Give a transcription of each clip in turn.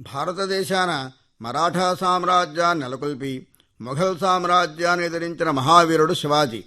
భారతదేశాన మరాఠా సామ్రాజ్యాన్ని నెలకొల్పి మొఘల్ సామ్రాజ్యాన్ని ఎదిరించిన మహావీరుడు శివాజీ.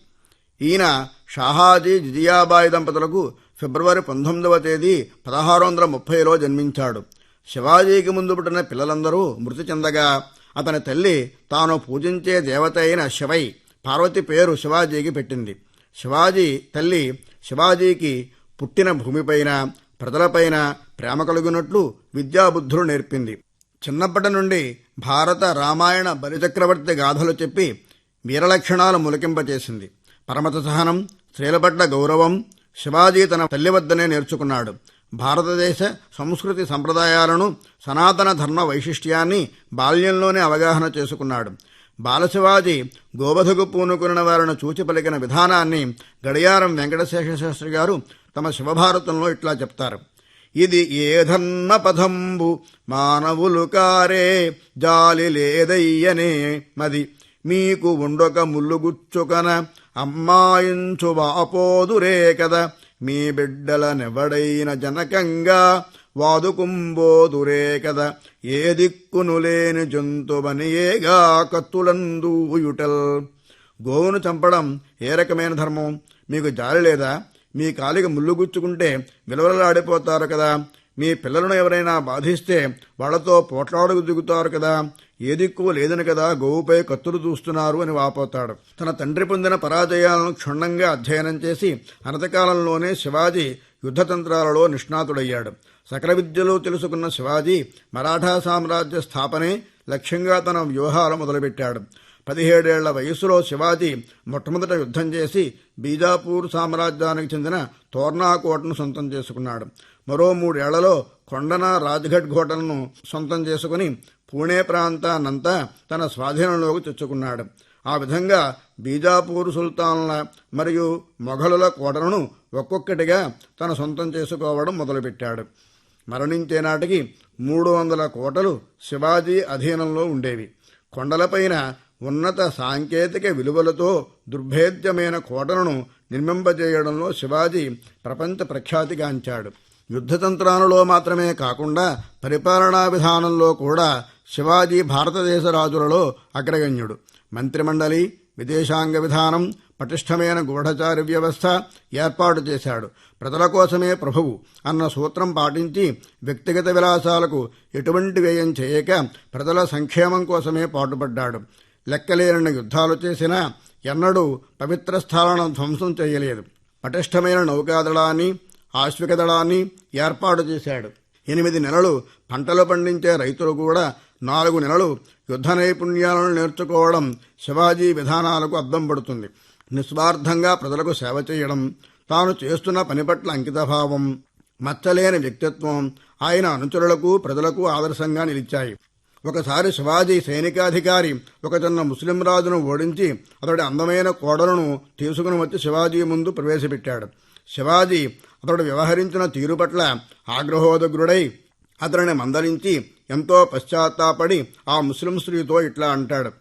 ఈయన షాహాజీ జిజియాబాయి దంపతులకు ఫిబ్రవరి పంతొమ్మిదవ తేదీ పదహారు వందల ముప్పైలో జన్మించాడు. శివాజీకి ముందు పుట్టిన పిల్లలందరూ మృతి చెందగా అతని తల్లి తాను పూజించే దేవత అయిన శివై పార్వతి పేరు శివాజీకి పెట్టింది. శివాజీ తల్లి శివాజీకి పుట్టిన భూమిపైన ప్రజలపైన ప్రేమ కలుగునట్లు విద్యాబుద్ధులు నేర్పింది. చిన్నప్పటి నుండి భారత రామాయణ బలిచక్రవర్తి గాథలు చెప్పి వీరలక్షణాలు ములకింపచేసింది. పరమత సహనం స్త్రీల పట్ల గౌరవం శివాజీ తన తల్లి వద్దనే నేర్చుకున్నాడు. భారతదేశ సంస్కృతి సంప్రదాయాలను సనాతన ధర్మ వైశిష్ట్యాన్ని బాల్యంలోనే అవగాహన చేసుకున్నాడు. బాలశివాజీ గోవధకు పూనుకున్న వారిని చూచి పలికిన విధానాన్ని గడియారం వెంకటశేఖర శాస్త్రి గారు తమ శివభారతంలో ఇట్లా చెప్తారు. ఇది ఏ పథంబు మానవులు కారే జాలి లేదయ్యనే మది. మీకు ఉండొక ముల్లుగుచ్చుకన అమ్మాయించు వాపోదురే కదా. మీ బిడ్డలనెవడైన జనకంగా వాదుకుంబోదురే కదా ఏ దిక్కును లేని జంతువనియేగా కత్తులందూయుటల్ గోవును చంపడం ఏ రకమైన ధర్మం మీకు జాలి లేదా మీ కాలికి ముళ్ళు గుచ్చుకుంటే విలవలలాడిపోతారు కదా మీ పిల్లలను ఎవరైనా బాధిస్తే వాళ్ళతో పోట్లాడుకు దిగుతారు కదా ఏ దిక్కు లేదని కదా గోవుపై కత్తులు చూస్తున్నారు అని వాపోతాడు తన తండ్రి పొందిన పరాజయాలను క్షుణ్ణంగా అధ్యయనం చేసి అనతకాలంలోనే శివాజీ యుద్ధతంత్రాలలో నిష్ణాతుడయ్యాడు. సకల విద్యలు తెలుసుకున్న శివాజీ మరాఠా సామ్రాజ్య స్థాపనే లక్ష్యంగా తన వ్యూహాలు మొదలుపెట్టాడు. పదిహేడేళ్ళ వయస్సులో శివాజీ మొట్టమొదట యుద్ధం చేసి బీజాపూర్ సామ్రాజ్యానికి చెందిన తోర్నాకోటను సొంతం చేసుకున్నాడు. మరో మూడేళ్ళలో కొండన రాజ్ఘట్ కోటలను సొంతం చేసుకుని పూణే ప్రాంతాన్నంతా తన స్వాధీనంలోకి తెచ్చుకున్నాడు. ఆ విధంగా బీజాపూర్ సుల్తాన్ల మరియు మొఘలుల కోటలను ఒక్కొక్కటిగా తన సొంతం చేసుకోవడం మొదలుపెట్టాడు. మరణించే నాటికి మూడు వందల కోటలు శివాజీ అధీనంలో ఉండేవి. కొండలపైన ఉన్నత సాంకేతిక విలువలతో దుర్భేద్యమైన కోటలను నిర్మింపజేయడంలో శివాజీ ప్రపంచ ప్రఖ్యాతిగాంచాడు. యుద్ధతంత్రాలలో మాత్రమే కాకుండా పరిపాలనా విధానంలో కూడా శివాజీ భారతదేశ రాజులలో అగ్రగణ్యుడు. మంత్రిమండలి విదేశాంగ విధానం పటిష్టమైన గూఢచారి వ్యవస్థ ఏర్పాటు చేశాడు. ప్రజల కోసమే ప్రభువు అన్న సూత్రం పాటించి వ్యక్తిగత విలాసాలకు ఎటువంటి వ్యయం చేయక ప్రజల సంక్షేమం కోసమే పాటుపడ్డాడు. లెక్కలేనన్ని యుద్ధాలు చేసినా ఎన్నడూ పవిత్ర స్థలాలను ధ్వంసం చేయలేదు. పటిష్టమైన నౌకాదళాన్ని ఆశ్విక దళాన్ని ఏర్పాటు చేశాడు. ఎనిమిది నెలలు పంటలు పండించే రైతులు కూడా నాలుగు నెలలు యుద్ధ నైపుణ్యాలను నేర్చుకోవడం శివాజీ విధానాలకు అద్దం పడుతుంది. నిస్వార్థంగా ప్రజలకు సేవ చేయడం తాను చేస్తున్న పని పట్ల అంకితభావం మచ్చలేని వ్యక్తిత్వం ఆయన అనుచరులకు ప్రజలకు ఆదర్శంగా నిలిచాయి. ఒకసారి శివాజీ సైనికాధికారి ఒక చిన్న ముస్లిం రాజును ఓడించి అతడి అందమైన కోడలను తీసుకుని వచ్చి శివాజీ ముందు ప్రవేశపెట్టాడు. శివాజీ అతడు వ్యవహరించిన తీరు పట్ల ఆగ్రహోదగ్రుడై అతడిని మందలించి ఎంతో పశ్చాత్తాపడి ఆ ముస్లిం స్త్రీతో ఇట్లా అంటాడు.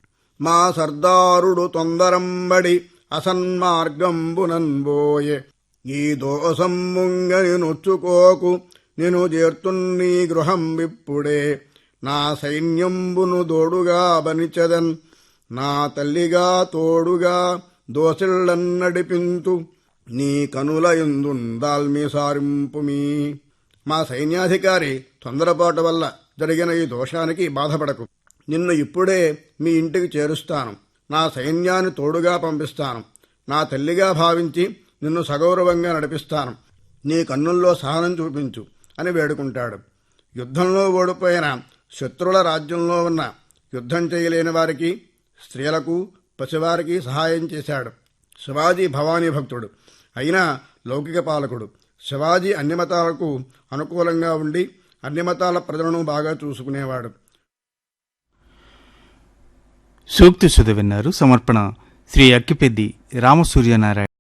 మా సర్దారుడు తొందరంబడి అసన్మార్గంబునన్బోయే ఈ దోసంబుంగని నొచ్చుకోకు నేను చేర్తున్నీ గృహం విప్పుడే. నా సైన్యంబును దోడుగా బనిచదన్ నా తల్లిగా తోడుగా దోసిళ్ళన్ నడిపింతు నీ కనుల ఎందుందాల్మి సారింపుమీ. మా సైన్యాధికారి తొందరపాటు వల్ల జరిగిన ఈ దోషానికి బాధపడకు. నిన్ను ఇప్పుడే మీ ఇంటికి చేరుస్తాను. నా సైన్యాన్ని తోడుగా పంపిస్తాను. నా తల్లిగా భావించి నిన్ను సగౌరవంగా నడిపిస్తాను. నీ కన్నుల్లో సహనం చూపించు అని వేడుకుంటాడు. యుద్ధంలో ఓడిపోయిన శత్రుల రాజ్యంలో ఉన్న యుద్ధం చేయలేని వారికి స్త్రీలకు పసివారికి సహాయం చేశాడు. శివాజీ భవానీ భక్తుడు. అయినా లౌకిక పాలకుడు. శివాజీ అన్ని మతాలకు అనుకూలంగా ఉండి అన్ని మతాల ప్రజలను బాగా చూసుకునేవాడు. సూక్తి సుధ విన్నారు. సమర్పణ శ్రీ అక్కిపెద్ది రామసూర్యనారాయణ.